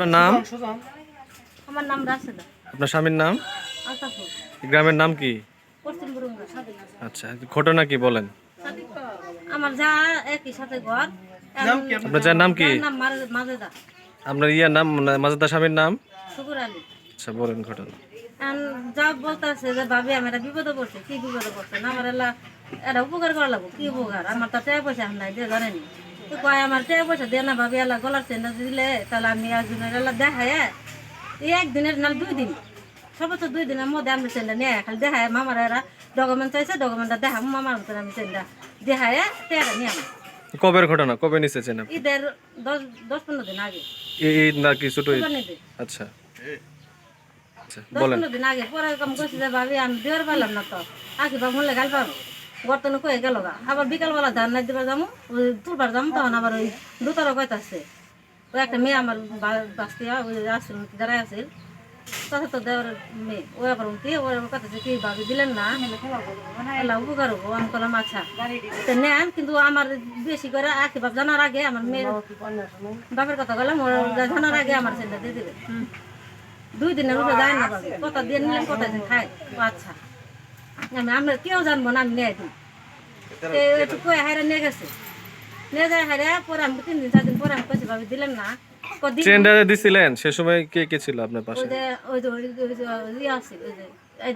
আপনার নাম? আমার নাম রাশেদা। আপনার স্বামীর নাম? গ্রামের নাম কি? আচ্ছা ঘটনা কি বলেন? আমার যা একই সাথে ঘর। আপনার? যার নাম কি? যার নাম মাজেদা। আপনার ইয়ার নাম মানে মাজাদা স্বামীর নাম? শুকুর আলী। আচ্ছা বলেন ঘটনা। যা বলতেছে যে ভাবি আমি এটা বিপদে পড়ছে। কি বিপদে পড়ছে না? আমার এলা এটা উপকার করা লাগবো? কি উপকার? আমার তো টাকা পয়সা এখন নাই দিয়ে জানেনি তো কয় আমার টাকা পয়সা দিয়ে না ভাবি এলা গলার চেনটা দিলে তাহলে আমি একদিনের এলা দেখায় এই একদিনের নাল দুই দিন। সর্বোচ্চ দুই দিনের মধ্যে আমি চেনটা নিয়ে। খালি দেখায় মামার এরা ডকুমেন্ট চাইছে ডকুমেন্টটা দেখাম মামার মতন আমি চেনটা দেখায় টাকা নিয়ে আমি কবের ঘটনা? কবে নিছেছেন আপনি ঈদের দশ দশ পনেরো দিন আগে। এই ঈদ নাকি ছোট ঈদ। আচ্ছা। আচ্ছা বলেন। পনেরো দিন আগে পরে এরকম করছি যে ভাবি আমি দেওয়ার পারলাম না তো। আঁকি বা মূল্যে গাল পাবো। বর্তমানে কয়ে গেল গা। আবার বিকালবেলা ধান নাই দিবার যাব তুলবার যাব তখন আবার ওই দুতারও কইতাছে। ওই একটা মেয়ে আমার বাঁচতে ওই আসছিল দাঁড়ায় আছিল তথা তো দেওয়ার মেয়ে ওই আবার কি ওই আবার কথা কি, ভাবি দিলেন না? আল্লাহ উপকার হব আমি করলাম আচ্ছা তো নেন। কিন্তু আমার বেশি করে আঁকি বাপ জানার আগে আমার মেয়ের বাপের কথা বললাম ওর জানার আগে আমার ছেলেটা দিয়ে দিবে। দুই দিনের উপরে যায় না কত দিয়ে নিলাম কথা খায়। আচ্ছা। আমি আমরা কেউ জানব না আমি নিয়ে দিই একটু কয়ে হাইরা নিয়ে গেছে। নিয়ে যায় হাইরা পরে আমি তিন দিন চার দিন পরে আমি কইছি ভাবি দিলেন না। ট্রেন্ডারে দিছিলেন সে সময় কে কে ছিল আপনার পাশে? ওই যে ওই যে ওই যে- ওই যে ইয়ে আছে ওই যে এই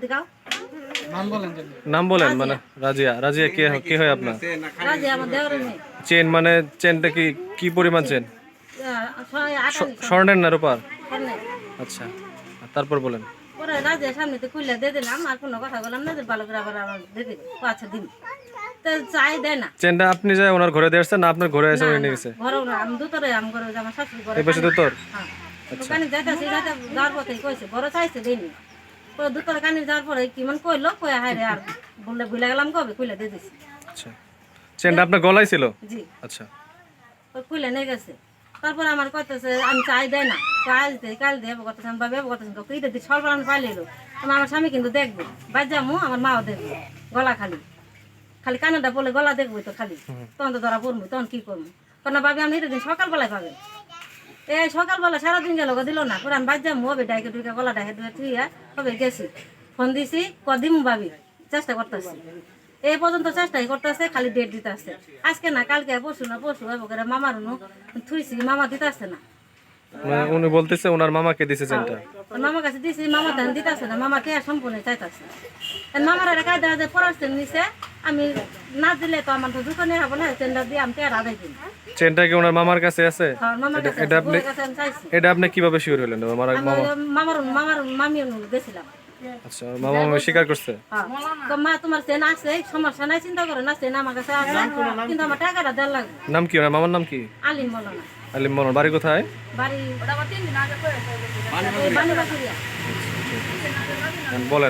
নাম বলেন মানে রাজিয়া রাজিয়া কে কে হয় আপনার? আমার মেয়ে চেন মানে চেনটা কি কি পরিমাণ চেন স্বর্ণের না রূপার? আচ্ছা আর তারপর বলেন। পরে রাজের সামনে তো দিয়ে দিলাম আর কোনো কথা বললাম না যে ভালো করে আবার আমার ও আচ্ছা দিন। তো চাই দেয় না। চেনটা আপনি যায় ওনার ঘরে দিয়ে আসছেন না আপনার ঘরে এসে উনি নিয়ে গেছে? ঘরেও না আমি দুতরে আমি ঘরে আমার শাশুড়ি ঘরে এই পাশে তো তোর হ্যাঁ। দোকানে যাইতাছি যাইতে যাওয়ার পথে কইছে বড় চাইছে দেয়নি পরে দুতরে কানি যাওয়ার পরে কি মন কইলো কই হায় রে আর বললে ভুলে গেলাম কবে খুলে দিয়ে দিছি। আচ্ছা। চেনটা আপনার গলায় ছিল? জি। আচ্ছা। ওই খুলে নিয়ে গেছে। তারপর আমার কইতেছে আমি চাই দেয় না তো কাল দে কাল দে কইতেছে আমি বাবা কইতেছে কই দিদি সরবার আমি পাইলে আমার স্বামী কিন্তু দেখবে বাদ যামু আমার মাও দেখবে গলা খালি। খালি কানাটা বলে গলা দেখব তো খালি। তখন তো ধরা পড়ব তখন কি করব? কারণ ভাবি আমি এটা দিন সকালবেলায় পাবেন এই সকালবেলা সারাদিন গেল দিল না। পুরান যাব হবে ডাইকে ডুইকে গলা ডাইকে ডুয়ে থুইয়া হবে গেছি। ফোন দিছি কদিম ভাবি চেষ্টা করতেছি। এই পর্যন্ত চেষ্টাই করতেছে খালি ডেট দিতে আসছে আজকে না কালকে পরশু না পরশু হবে করে মামার থুইছি মামা দিতে আসছে না মানে উনি বলতেছে ওনার মামাকে দিছে চেনটা আর মামার কাছে দিছি মামা ধান না মামা সম্পূর্ণ চাইতেছে মামার যে পড়াচ্ছেন নিছে আমি না দিলে তো আমার তো দোকানে হব না চেন্ডার দিয়ে আমি টের আদায় চেনটা কি ওনার মামার কাছে আছে আর মামার এটা আপনি এটা কীভাবে শিওর হলেন আমি মামার মামার মামিও গেছিলাম আচ্ছা মামা মামি স্বীকার করছে? হ্যাঁ। তো মা তোমার চেন আছে? সমস্যা নাই? চিন্তা করো না চেন আমার কাছে আছে। কিন্তু আমার টাকাটা দেওয়া লাগবে। নাম কি মামার নাম কি? আলিম বলো আলিম মনোর বাড়ি কোথায়? বাড়ি বলেন।